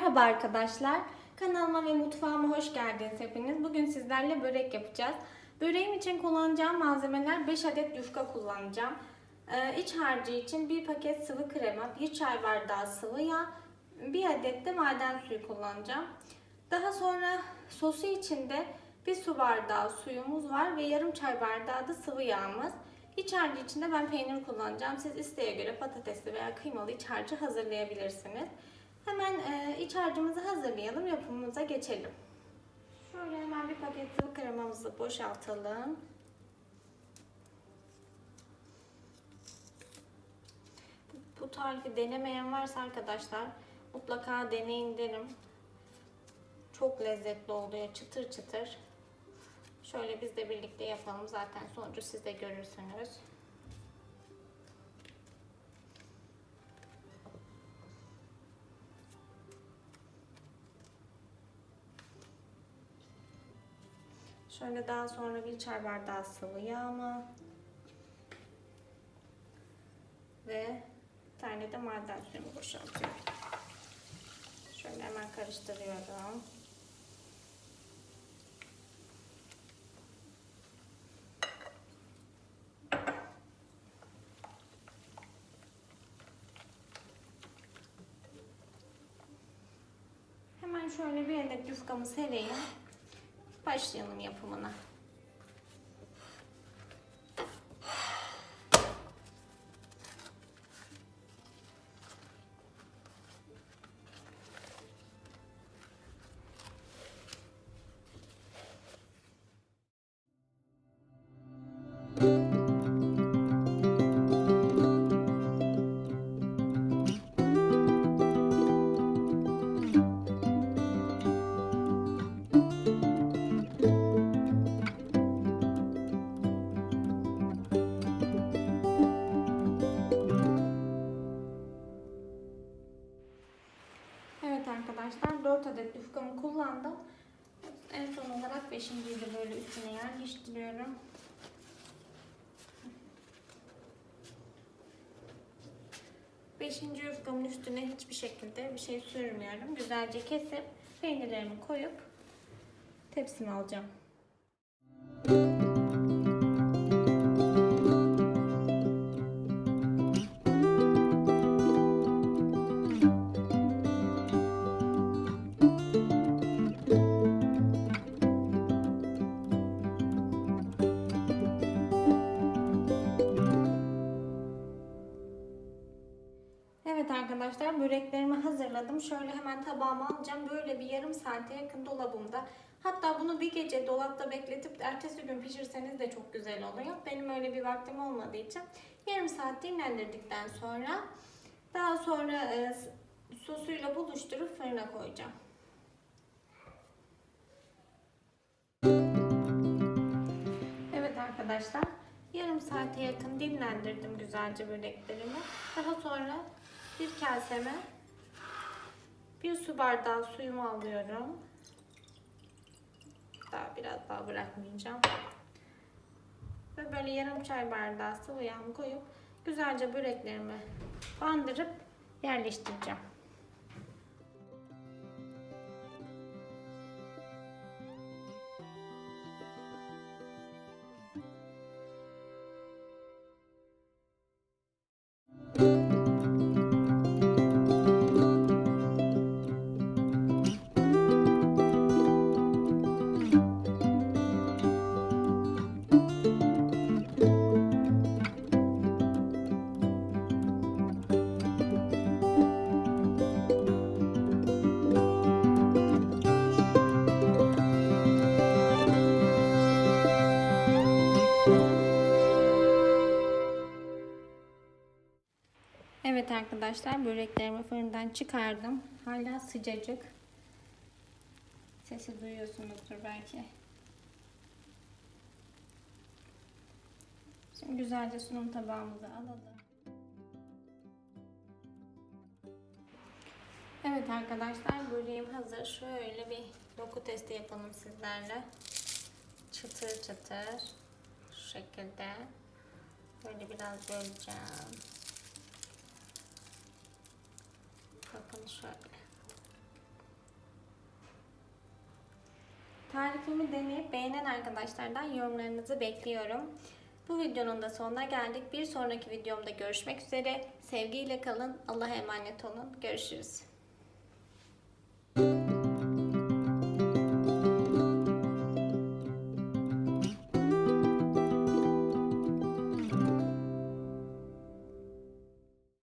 Merhaba arkadaşlar. Kanalıma ve mutfağıma hoş geldiniz hepiniz. Bugün sizlerle börek yapacağız. Böreğim için kullanacağım malzemeler 5 adet yufka kullanacağım. Ee, iç harcı için 1 paket sıvı krema, 1 çay bardağı sıvı yağ, 1 adet de maden suyu kullanacağım. Daha sonra sosu için de 1 su bardağı suyumuz var ve yarım çay bardağı da sıvı yağımız. İç harcı için de ben peynir kullanacağım. Siz isteğe göre patatesli veya kıymalı iç harcı hazırlayabilirsiniz. İç harcımızı hazırlayalım, yapımımıza geçelim. Şöyle hemen bir paket sıvı kremamızı boşaltalım. Bu tarifi denemeyen varsa arkadaşlar mutlaka deneyin derim. Çok lezzetli oluyor, çıtır çıtır. Şöyle biz de birlikte yapalım. Zaten sonucu siz de görürsünüz. Şöyle daha sonra bir çay bardağı sıvı yağımı ve bir tane de maden suyumu boşaltıyorum. Şöyle hemen karıştırıyorum. Hemen şöyle bir adet yufkamı sereyim. Başlayalım yapımına. Arkadaşlar 4 adet yufkamı kullandım. En son olarak 5.yi de böyle üstüne yerleştiriyorum. Beşinci yufkamın üstüne hiçbir şekilde bir şey sürmüyorum. Güzelce kesip peynirlerimi koyup tepsime alacağım. Evet böreklerimi hazırladım. Şöyle hemen tabağıma alacağım. Böyle bir yarım saate yakın dolabımda. Hatta bunu bir gece dolapta bekletip ertesi gün pişirseniz de çok güzel oluyor. Benim öyle bir vaktim olmadığı için yarım saat dinlendirdikten sonra daha sonra e, sosuyla buluşturup fırına koyacağım. Evet arkadaşlar yarım saate yakın dinlendirdim güzelce böreklerimi. Daha sonra bir kaseme bir su bardağı suyumu alıyorum. Daha biraz daha bırakmayacağım. Ve böyle yarım çay bardağı sıvı yağımı koyup güzelce böreklerimi bandırıp yerleştireceğim. Evet arkadaşlar böreklerimi fırından çıkardım. Hala sıcacık. Sesi duyuyorsunuzdur belki. Şimdi güzelce sunum tabağımıza alalım. Evet arkadaşlar böreğim hazır. Şöyle bir doku testi yapalım sizlerle. Çıtır çıtır. Şu şekilde. Böyle biraz böleceğim. şöyle. Tarifimi deneyip beğenen arkadaşlardan yorumlarınızı bekliyorum. Bu videonun da sonuna geldik. Bir sonraki videomda görüşmek üzere. Sevgiyle kalın. Allah'a emanet olun. Görüşürüz. Müzik